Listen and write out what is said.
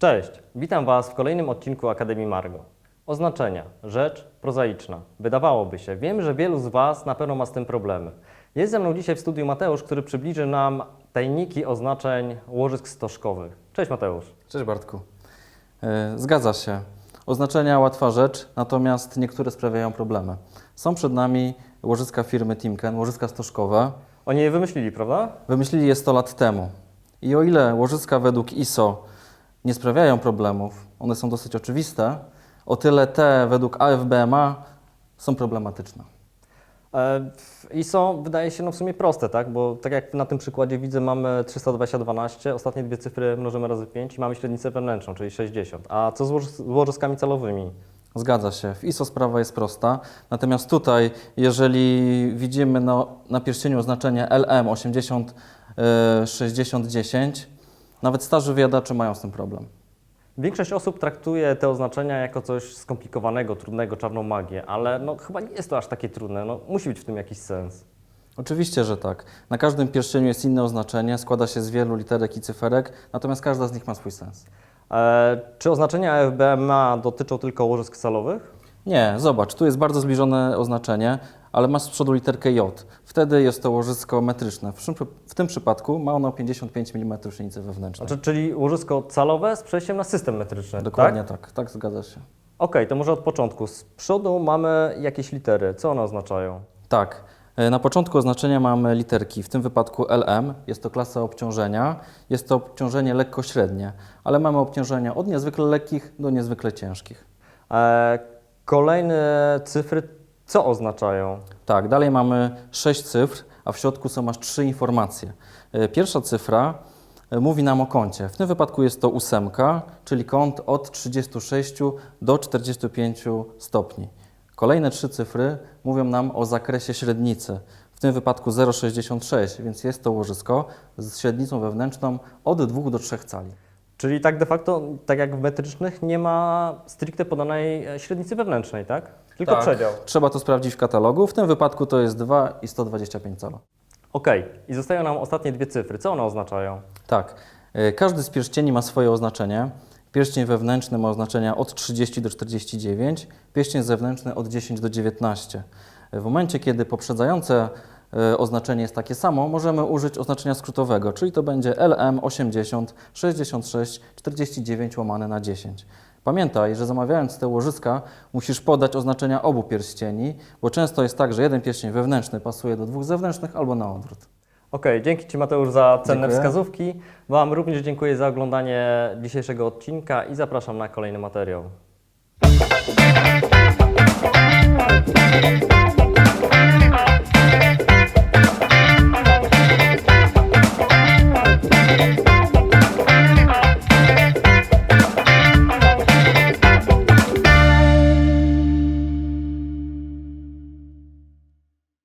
Cześć, witam Was w kolejnym odcinku Akademii Margo. Oznaczenia. Rzecz prozaiczna. Wydawałoby się, wiem, że wielu z Was na pewno ma z tym problemy. Jest ze mną dzisiaj w studiu Mateusz, który przybliży nam tajniki oznaczeń łożysk stożkowych. Cześć Mateusz. Cześć Bartku. E, Zgadza się. Oznaczenia łatwa rzecz, natomiast niektóre sprawiają problemy. Są przed nami łożyska firmy Timken, łożyska stożkowe. Oni je wymyślili, prawda? Wymyślili je 100 lat temu. I o ile łożyska według ISO nie sprawiają problemów, one są dosyć oczywiste, o tyle te według AFBMA są problematyczne. E, ISO wydaje się no w sumie proste, tak? Bo tak jak na tym przykładzie widzę, mamy 320-12, ostatnie dwie cyfry mnożymy razy 5 i mamy średnicę wewnętrzną, czyli 60. A co z łożys- z łożyskami calowymi? Zgadza się. W ISO sprawa jest prosta. Natomiast tutaj, jeżeli widzimy no, na pierścieniu oznaczenie LM 80 e, 60 10, nawet starzy wyjadacze mają z tym problem. Większość osób traktuje te oznaczenia jako coś skomplikowanego, trudnego, czarną magię, ale no, chyba nie jest to aż takie trudne. No, musi być w tym jakiś sens. Oczywiście, że tak. Na każdym pierścieniu jest inne oznaczenie, składa się z wielu literek i cyferek, natomiast każda z nich ma swój sens. E, czy oznaczenia FBMA dotyczą tylko łożysk salowych? Nie, zobacz, tu jest bardzo zbliżone oznaczenie, ale masz z przodu literkę J. Wtedy jest to łożysko metryczne. W, tym przypadku ma ono 55 mm średnicy wewnętrznej. Znaczy, czyli łożysko calowe z przejściem na system metryczny, Dokładnie tak? tak, tak, zgadza się. Okej, to może od początku. Z przodu mamy jakieś litery. Co one oznaczają? Tak. E, Na początku oznaczenia mamy literki, w tym wypadku LM, jest to klasa obciążenia, jest to obciążenie lekko średnie, ale mamy obciążenia od niezwykle lekkich do niezwykle ciężkich. E, kolejne cyfry co oznaczają? Tak, dalej mamy 6 cyfr, a w środku są aż 3 informacje. E, Pierwsza cyfra e, mówi nam o kącie. W tym wypadku jest to ósemka, czyli kąt od 36 do 45 stopni. Kolejne trzy cyfry mówią nam o zakresie średnicy. W tym wypadku 0,66, więc jest to łożysko z średnicą wewnętrzną od 2 do 3 cali. Czyli tak de facto, tak jak w metrycznych, nie ma stricte podanej e, średnicy wewnętrznej, tak? Tylko Tak. przedział. Trzeba to sprawdzić w katalogu. W tym wypadku to jest 2 i 125 cala. Okej, i zostają nam ostatnie dwie cyfry. Co one oznaczają? Tak. E, Każdy z pierścieni ma swoje oznaczenie. Pierścień wewnętrzny ma oznaczenia od 30 do 49, pierścień zewnętrzny od 10 do 19. W momencie, kiedy poprzedzające e, E, oznaczenie jest takie samo, możemy użyć oznaczenia skrótowego, czyli to będzie LM80 66 49 łamane na 10. Pamiętaj, że zamawiając te łożyska musisz podać oznaczenia obu pierścieni, bo często jest tak, że jeden pierścień wewnętrzny pasuje do dwóch zewnętrznych albo na odwrót. Okej, dzięki Ci Mateusz za cenne Dziękuję. wskazówki. Wam również dziękuję za oglądanie dzisiejszego odcinka i zapraszam na kolejny materiał. Thank you.